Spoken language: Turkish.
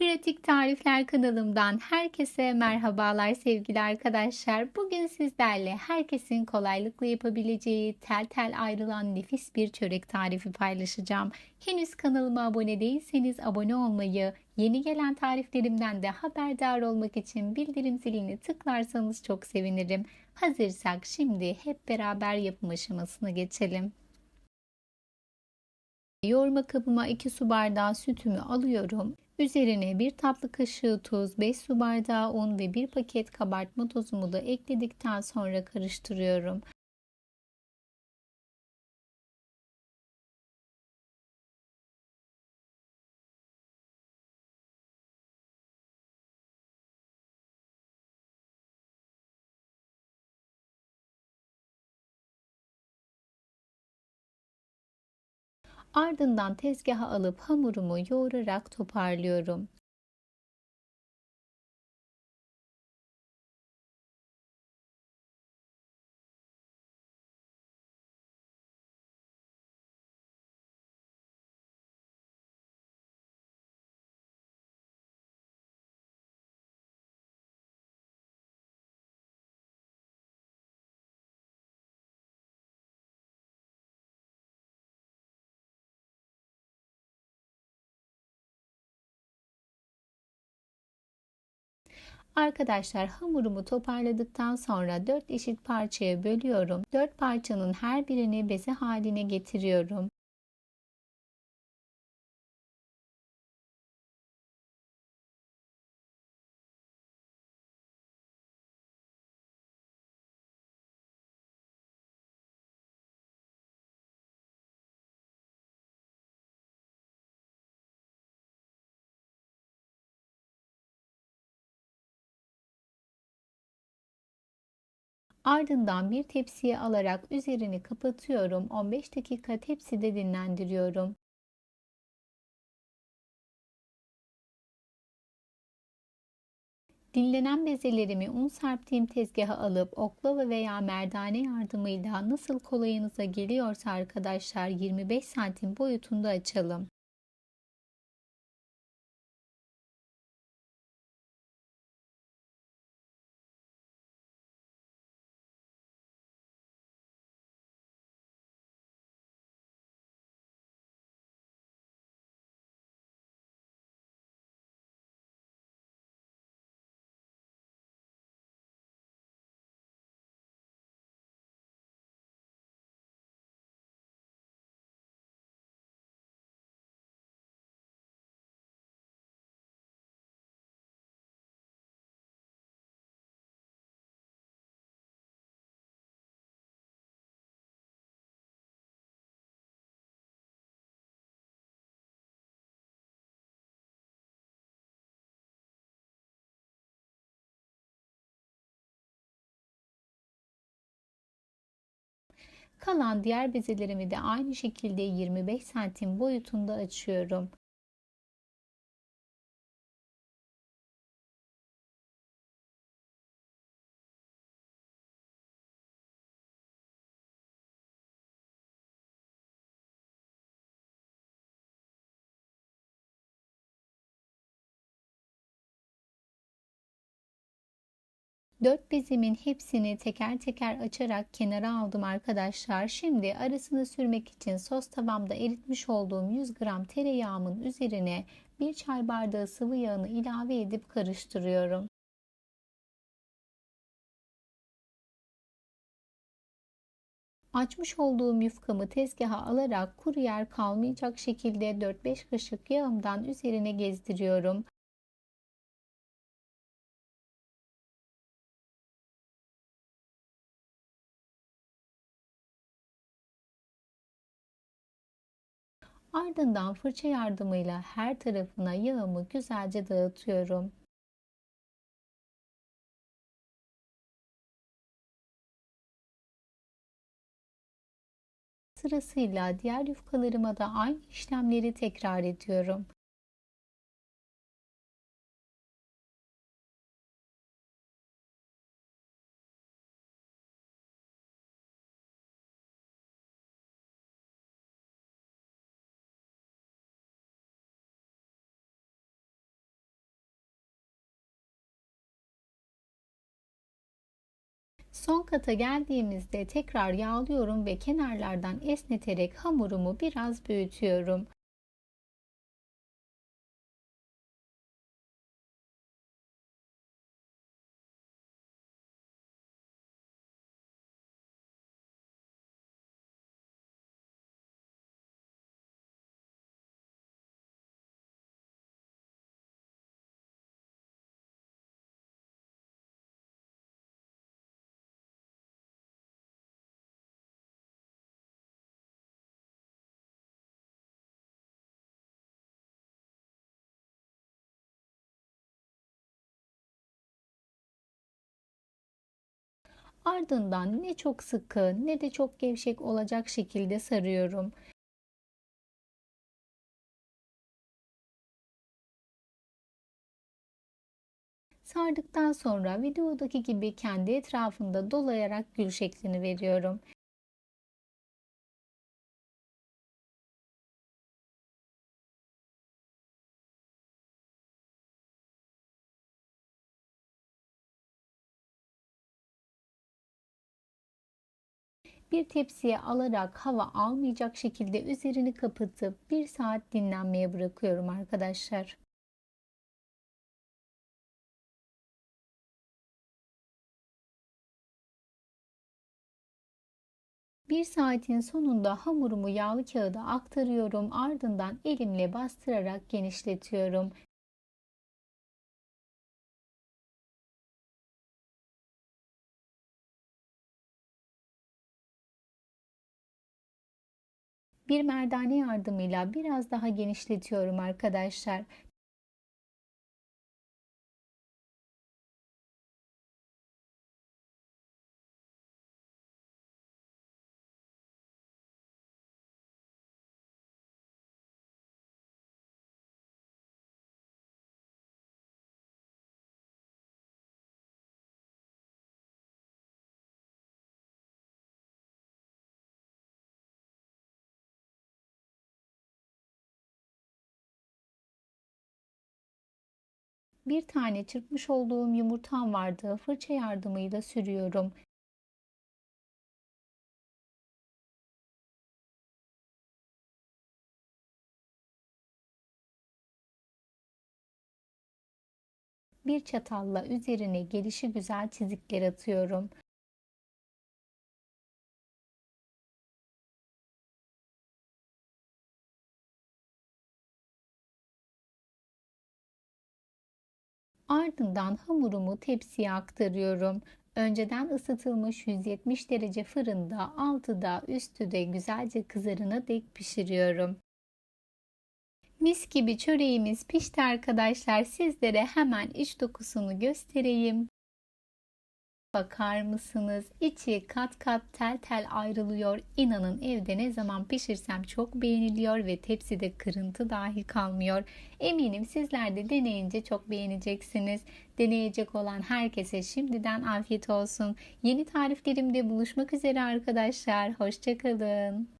Pratik Tarifler kanalımdan herkese merhabalar sevgili arkadaşlar. Bugün sizlerle herkesin kolaylıkla yapabileceği tel tel ayrılan nefis bir çörek tarifi paylaşacağım. Henüz kanalıma abone değilseniz abone olmayı, yeni gelen tariflerimden de haberdar olmak için bildirim zilini tıklarsanız çok sevinirim. Hazırsak şimdi hep beraber yapım aşamasına geçelim. Yoğurma kabıma 2 su bardağı sütümü alıyorum. Üzerine 1 tatlı kaşığı tuz, 5 su bardağı un ve 1 paket kabartma tozumu da ekledikten sonra karıştırıyorum. Ardından tezgaha alıp hamurumu yoğurarak toparlıyorum. Arkadaşlar hamurumu toparladıktan sonra 4 eşit parçaya bölüyorum. 4 parçanın her birini beze haline getiriyorum. Ardından bir tepsiye alarak üzerini kapatıyorum. 15 dakika tepside dinlendiriyorum. Dinlenen bezelerimi un serptiğim tezgaha alıp oklava veya merdane yardımıyla nasıl kolayınıza geliyorsa arkadaşlar 25 santim boyutunda açalım. Kalan diğer bezelerimi de aynı şekilde 25 santim boyutunda açıyorum. Dört bezimin hepsini teker teker açarak kenara aldım arkadaşlar. Şimdi arasını sürmek için sos tavamda eritmiş olduğum 100 gram tereyağımın üzerine bir çay bardağı sıvı yağını ilave edip karıştırıyorum. Açmış olduğum yufkamı tezgaha alarak kuru yer kalmayacak şekilde 4-5 kaşık yağımdan üzerine gezdiriyorum. Ardından fırça yardımıyla her tarafına yağımı güzelce dağıtıyorum. Sırasıyla diğer yufkalarıma da aynı işlemleri tekrar ediyorum. Son kata geldiğimizde tekrar yağlıyorum ve kenarlardan esneterek hamurumu biraz büyütüyorum. Ardından ne çok sıkı ne de çok gevşek olacak şekilde sarıyorum. Sardıktan sonra videodaki gibi kendi etrafında dolayarak gül şeklini veriyorum. Bir tepsiye alarak hava almayacak şekilde üzerini kapatıp bir saat dinlenmeye bırakıyorum arkadaşlar. Bir saatin sonunda hamurumu yağlı kağıda aktarıyorum. Ardından elimle bastırarak genişletiyorum. Bir merdane yardımıyla biraz daha genişletiyorum arkadaşlar. Bir tane çırpmış olduğum yumurtam vardı. Fırça yardımıyla sürüyorum. Bir çatalla üzerine gelişi güzel çizikler atıyorum. Ardından hamurumu tepsiye aktarıyorum. Önceden ısıtılmış 170 derece fırında altı da üstü de güzelce kızarına dek pişiriyorum. Mis gibi çöreğimiz pişti arkadaşlar. Sizlere hemen iç dokusunu göstereyim. Bakar mısınız? İçi kat kat tel tel ayrılıyor. İnanın evde ne zaman pişirsem çok beğeniliyor ve tepside kırıntı dahi kalmıyor. Eminim sizler de deneyince çok beğeneceksiniz. Deneyecek olan herkese şimdiden afiyet olsun. Yeni tariflerimde buluşmak üzere arkadaşlar. Hoşçakalın.